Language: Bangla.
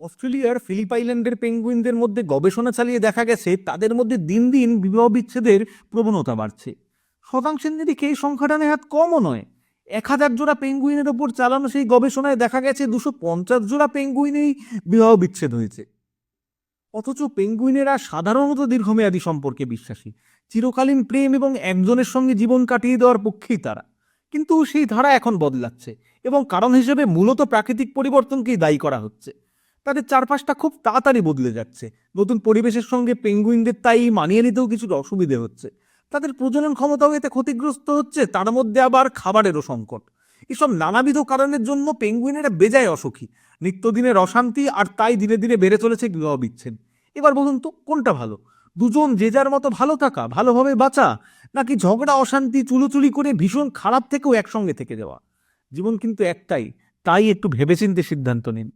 অস্ট্রেলিয়ার ফিলিপ আইল্যান্ডের পেঙ্গুইনদের মধ্যে গবেষণা চালিয়ে দেখা গেছে, তাদের মধ্যে দিন দিন বিবাহ বিচ্ছেদের প্রবণতা বাড়ছে। শতাংশের নিরিখে এই সংখ্যাটা নেহাত কমও নয়। এক হাজার জোড়া পেঙ্গুইনের ওপর চালানো সেই গবেষণায় দেখা গেছে দুশো পঞ্চাশ জোড়া পেঙ্গুইনেই বিবাহ বিচ্ছেদ হয়েছে। অথচ পেঙ্গুইনেরা সাধারণত দীর্ঘমেয়াদী সম্পর্কে বিশ্বাসী। চিরকালীন প্রেম এবং একজনের সঙ্গে জীবন কাটিয়ে দেওয়ার পক্ষেই তারা। কিন্তু সেই ধারা এখন বদলাচ্ছে এবং কারণ হিসেবে মূলত প্রাকৃতিক পরিবর্তনকেই দায়ী করা হচ্ছে। তাদের চারপাশটা খুব তাড়াতাড়ি বদলে যাচ্ছে। নতুন পরিবেশের সঙ্গে পেঙ্গুইনদের তাই মানিয়ে নিতেও কিছুটা অসুবিধে হচ্ছে। তাদের প্রজনন ক্ষমতাও এতে ক্ষতিগ্রস্ত হচ্ছে, তার মধ্যে আবার খাবারেরও সংকট। এসব নানাবিধ কারণের জন্য পেঙ্গুইনেরা বেজায় অসুখী। নিত্যদিনের অশান্তি আর তাই ধীরে ধীরে বেড়ে চলেছে বিবাহ বিচ্ছেদ এবার বলুন তো, কোনটা ভালো? দুজন যে যার মতো ভালো থাকা, ভালোভাবে বাঁচা, নাকি ঝগড়া, অশান্তি, চুলোচুলি করে ভীষণ খারাপ থেকেও একসঙ্গে থেকে যাওয়া? জীবন কিন্তু একটাই, তাই একটু ভেবেচিন্তে সিদ্ধান্ত নিন।